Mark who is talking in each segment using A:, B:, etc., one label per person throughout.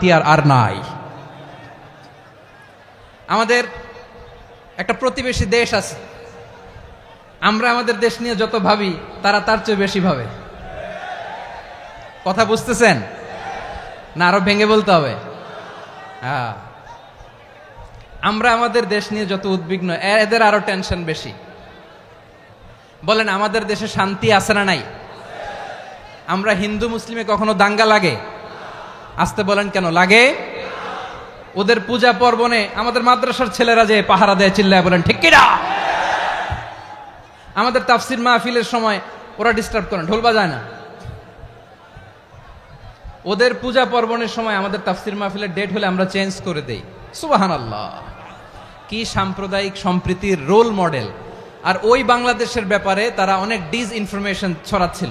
A: হাতিয়ার আর নাই। আমাদের একটা প্রতিবেশী দেশ আছে। আমরা আমাদের দেশ নিয়ে যত ভাবি, তারা তার চেয়ে বেশি ভাবে। কথা বুঝতেছেন? না, আরও ভেঙে বলতে হবে। হ্যাঁ। আমরা আমাদের দেশ নিয়ে যত উদ্বিগ্ন, এদের আরও টেনশন বেশি। বলেন, আমাদের দেশে শান্তি আছে না নাই? আমরা হিন্দু, মুসলিমে কখনো দাঙ্গা লাগে? আসতে বলেন কেন, লাগে? ওদের পূজা পর্বণে আমাদের মাদ্রাসার ছেলেরা যে পাহারা দেয়, চিল্লায় বলেন, ঠিক কিনা? আমাদের তাফসির মাহফিলের সময় ওরা ডিস্টার্ব করেন ঢোল বাজায় না। ওদের পূজা পর্বণের সময় আমাদের তাফসির মাহফিলের ডেট হলে আমরা চেঞ্জ করে দেই। সুবাহান আল্লাহ কি সাম্প্রদায়িক সম্প্রীতির রোল মডেল আর ওই বাংলাদেশের ব্যাপারে তারা অনেক ডিস ইনফরমেশন ছড়াচ্ছিল।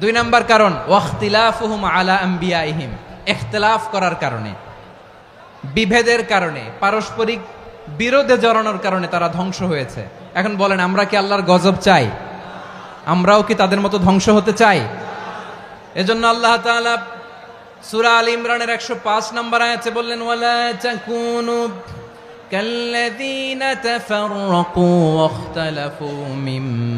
A: দুই নাম্বার কারণ, ওয়াখতিলাফুহুম আলা আম্বিয়া ইহিম এখতলাফ করার কারণে, বিভেদের কারণে, পারস্পরিক বিরোধে জড়ানোর কারণে তারা ধ্বংস হয়েছে। এখন বলেন, আমরা কি আল্লাহর গজব চাই? আমরাও কি তাদের মতো ধ্বংস হতে চাই? এজন্য আল্লাহ তাআলা সূরা আল ইমরানের 105 নম্বর আছে বললেন, ওয়ালা তাকুনু কাল্লাযীনা তাফাররাকু ওয়াখতালাফু মিম্মা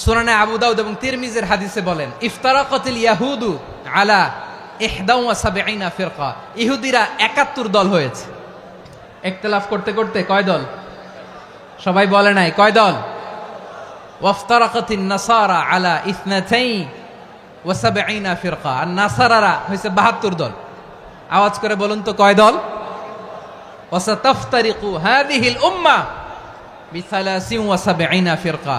A: সুনানে আবু দাউদ এবং তিরমিজের হাদিসে বলেন, ইফতারাকাতিল ইয়াহুদু আলা ইহদাউ ওয়া সাবঈনা ফিরকা। ইহুদিরা 71 দল হয়েছে। ইখতিলাফ করতে করতে কয় দল? সবাই বলে নাই, কয় দল? ওয়াফতারাকাতিন নাসারা আলা ইসনাতাই ওয়া সাবঈনা ফিরকা। আর নাসারারা হইছে 72 দল। আওয়াজ করে বলুন তো, কয় দল? ওয়াসাতাফতারিকু হাদিহিল উম্মাহ বিসালাসিম ওয়াসাবেইনা ফিরকা।